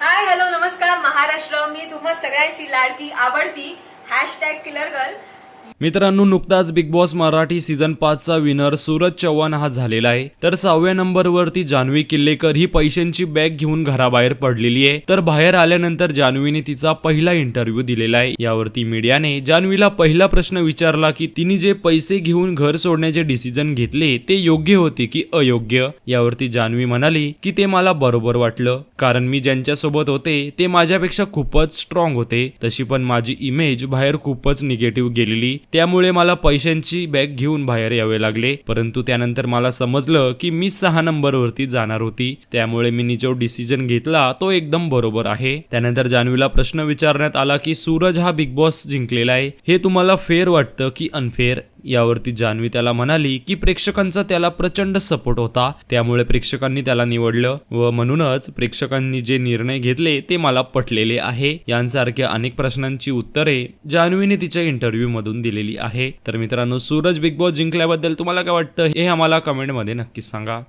Hi hello नमस्कार महाराष्ट्र. मी तुम्हा सगळ्यांची लाडकी आवडती हॅशटॅग किलर गर्ल मित्रांनो नुकताच बिग बॉस मराठी सीझन पाचचा विनर सूरज चव्हाण हा झालेला आहे. तर सहाव्या नंबरवरती जान्हवी किल्लेकर ही पैशांची बॅग घेऊन घराबाहेर पडलेली आहे. तर बाहेर आल्यानंतर जान्हवीने तिचा पहिला इंटरव्ह्यू दिलेला आहे. यावरती मीडियाने जान्हवीला पहिला प्रश्न विचारला की तिने जे पैसे घेऊन घर सोडण्याचे डिसिजन घेतले ते योग्य होते की अयोग्य? यावरती जान्हवी म्हणाली की ते मला बरोबर वाटलं. कारण मी ज्यांच्यासोबत होते ते माझ्यापेक्षा खूपच स्ट्रॉंग होते. तशी पण माझी इमेज बाहेर खूपच निगेटिव्ह गेलेली. त्यामुळे मला पैशांची बॅग घेऊन बाहेर यावे लागले. परंतु त्यानंतर मला समजलं की मी सहा नंबरवरती जाणार होती. त्यामुळे मी जो डिसिजन घेतला. तो एकदम बरोबर आहे. त्यानंतर जान्हवीला प्रश्न विचारण्यात आला की सूरज हा बिग बॉस जिंकलेला आहे. हे तुम्हाला फेअर वाटतं की अनफेअर यावरती जान्हवी त्याला म्हणाली की प्रेक्षकांचा त्याला प्रचंड सपोर्ट होता. त्यामुळे प्रेक्षकांनी त्याला निवडलं व म्हणूनच प्रेक्षकांनी जे निर्णय घेतले ते मला पटलेले आहे. यांसारख्या अनेक प्रश्नांची उत्तरे जान्हवीने तिच्या इंटरव्ह्यू मधून दिलेली आहे. तर मित्रांनो सूरज बिग बॉस जिंकल्याबद्दल तुम्हाला काय वाटतं हे आम्हाला कमेंटमध्ये नक्कीच सांगा.